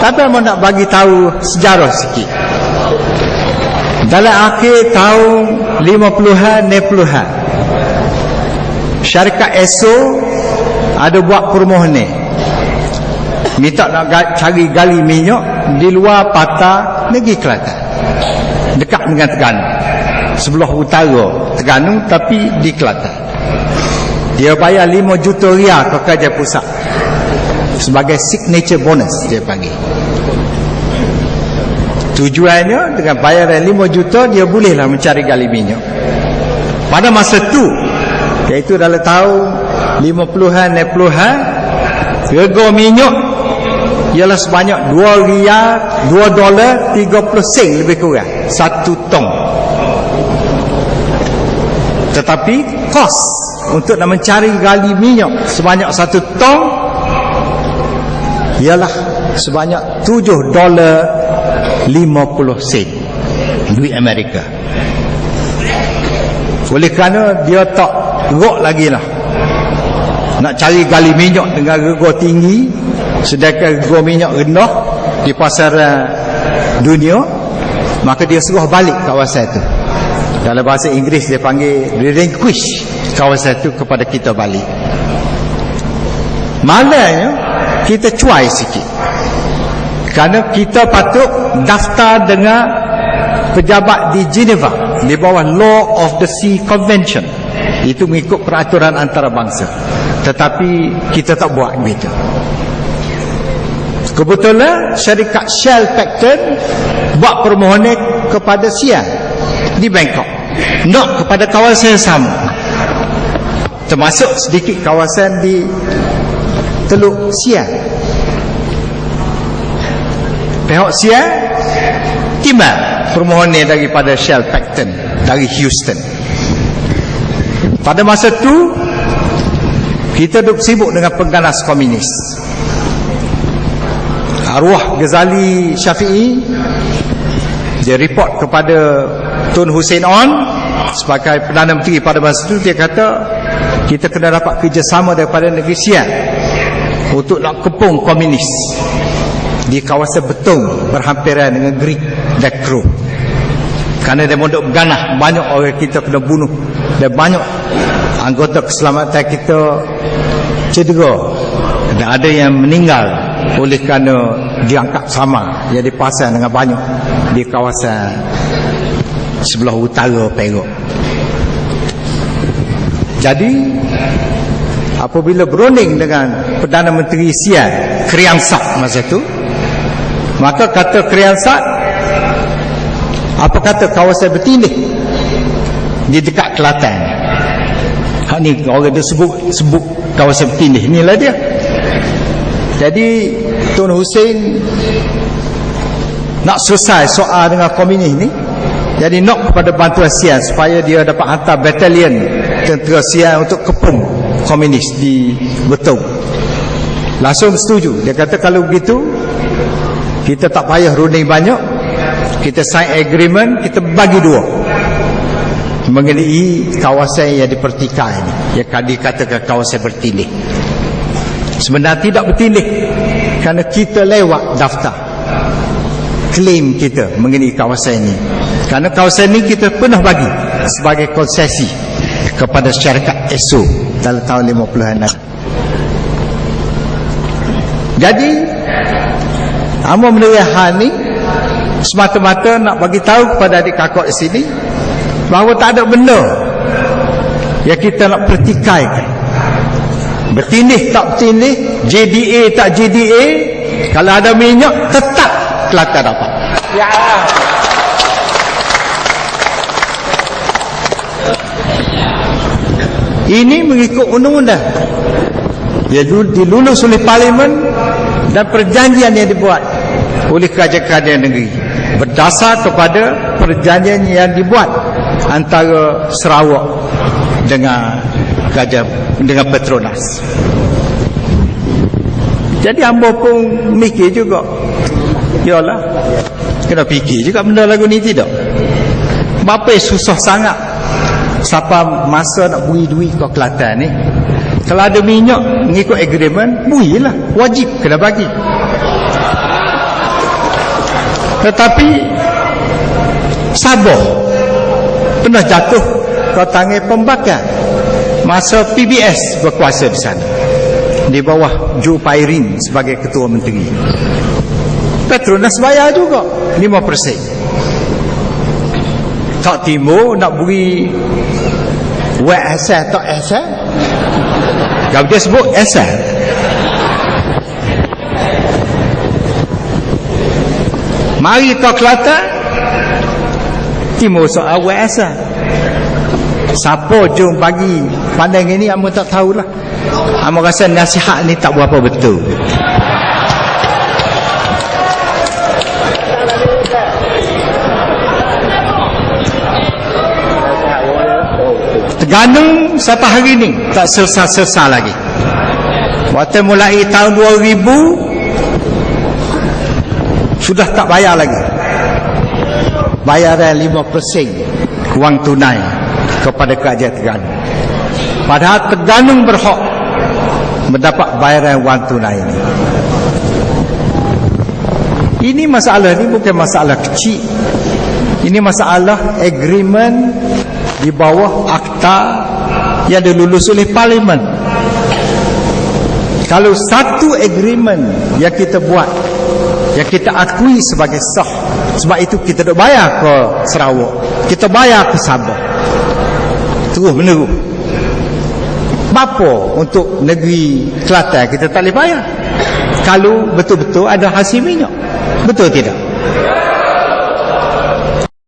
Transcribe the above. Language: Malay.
Tapi mau nak bagi tahu sejarah sikit. Dalam akhir tahun 50-an, 60-an. Syarikat ESO ada buat permohonan. Minta nak cari gali minyak di luar patah negeri Kelantan. Dekat dengan Terengganu. Sebelah utara Terengganu tapi di Kelantan. Dia bayar 5 juta rial ke kerja pusat. Sebagai signature bonus dia panggil. Tujuannya dengan bayaran 5 juta dia bolehlah mencari gali minyak. Pada masa tu iaitu dalam tahun 50-an 60-an harga minyak ialah sebanyak 2 riyal 2 dolar 30 sen lebih kurang satu tong tetapi kos untuk nak mencari gali minyak sebanyak satu tong ialah sebanyak 7 dolar 50 sen. Duit Amerika. Oleh kerana dia tak rok lagi lah nak cari gali minyak dengan rego tinggi sedangkan rego minyak rendah di pasaran dunia maka dia suruh balik kawasan itu dalam bahasa Inggeris dia panggil relinquish kawasan itu kepada kita balik. Malangnya kita cuai sikit. Kerana kita patut daftar dengan pejabat di Geneva di bawah Law of the Sea Convention. Itu mengikut peraturan antarabangsa. Tetapi kita tak buat begitu kebetulan syarikat Shell Pacton buat permohonan kepada Sia di Bangkok. Nak kepada kawasan yang sama. Termasuk sedikit kawasan di Teluk Sia pihak Sia timbal permohonan daripada Shell Pacton dari Houston. Pada masa tu kita duduk sibuk dengan pengganas komunis. Arwah Ghazali Syafi'i dia report kepada Tun Hussein On sebagai Perdana Menteri pada masa itu dia kata kita kena dapat kerjasama daripada negeri Sia untuk nak kepung komunis. Di kawasan Betung berhampiran dengan Greek dan Kru kerana dia mondok berganah banyak orang kita kena bunuh. Dan banyak anggota keselamatan kita cedera. Dan ada yang meninggal oleh kerana diangkat sama. Yang dipasang dengan banyak di kawasan sebelah utara Perak. Jadi apabila berunding dengan Perdana Menteri Sian Kriang Sak masa itu maka kata Kriansat apa kata kawasan bertindih di dekat Kelantan? Hak ni orang dia sebut sebut kawasan bertindih. Inilah dia. Jadi Tun Hussein nak selesai soal dengan komunis ni. Jadi nak kepada bantuan Sian supaya dia dapat hantar batalion tentera Sian untuk kepung komunis di Betung langsung setuju. Dia kata kalau begitu kita tak payah runding banyak. Kita sign agreement kita bagi dua. Mengenai kawasan yang dipertikai ini. Yang dikatakan kawasan bertilih. Sebenarnya tidak bertilih kerana kita lewat daftar. Klaim kita mengenai kawasan ini. Kerana kawasan ini kita pernah bagi sebagai konsesi kepada syarikat ESO dalam tahun 50-an jadi Amo meneriahan ni semata-mata nak bagi tahu kepada adik kakak di sini bahawa tak ada benda yang kita nak pertikaikan. Bertindih tak bertindih, JDA tak JDA, kalau ada minyak tetap Kelantan dapat. Ya. Ini mengikut undang-undang. Dia dilulus oleh parlimen dan perjanjian yang dibuat oleh kerajaan-kerajaan negeri. Berdasar kepada perjanjian yang dibuat antara Sarawak dengan kerajaan dengan Petronas. Jadi hamba pun mikir juga yalah kena fikir juga benda lagu ni tidak? Bapa susah sangat siapa masa nak bui duit ke Kelantan ni kalau ada minyak mengikut agreement bui lah wajib kena bagi. Tetapi Sabah pernah jatuh ke tangan pembakar masa PBS berkuasa di sana di bawah Joe Pairin sebagai ketua menteri. Petronas bayar juga 5% tak timur nak beri wet asal tak asal kalau dia sebut asal mari ke Kelantan? Timur soal wet asal siapa jom bagi pandang ini Amo tak tahulah. Amo rasa nasihat ni tak berapa betul Terengganu sampai hari ni tak selesai-selesai lagi. Waktu mulai tahun 2000 sudah tak bayar lagi. Bayaran 5% wang tunai kepada kerajaan Terengganu. Padahal Terengganu berhak mendapat bayaran wang tunai ini. Ini masalah ini bukan masalah kecil. Ini masalah agreement di bawah akta yang dilulus oleh parlimen. Kalau satu agreement yang kita buat yang kita akui sebagai sah sebab itu kita tak bayar ke Sarawak kita bayar ke Sabah. Terus menerus apa untuk negeri Kelantan kita tak boleh bayar? Kalau betul-betul ada hasil minyak betul tidak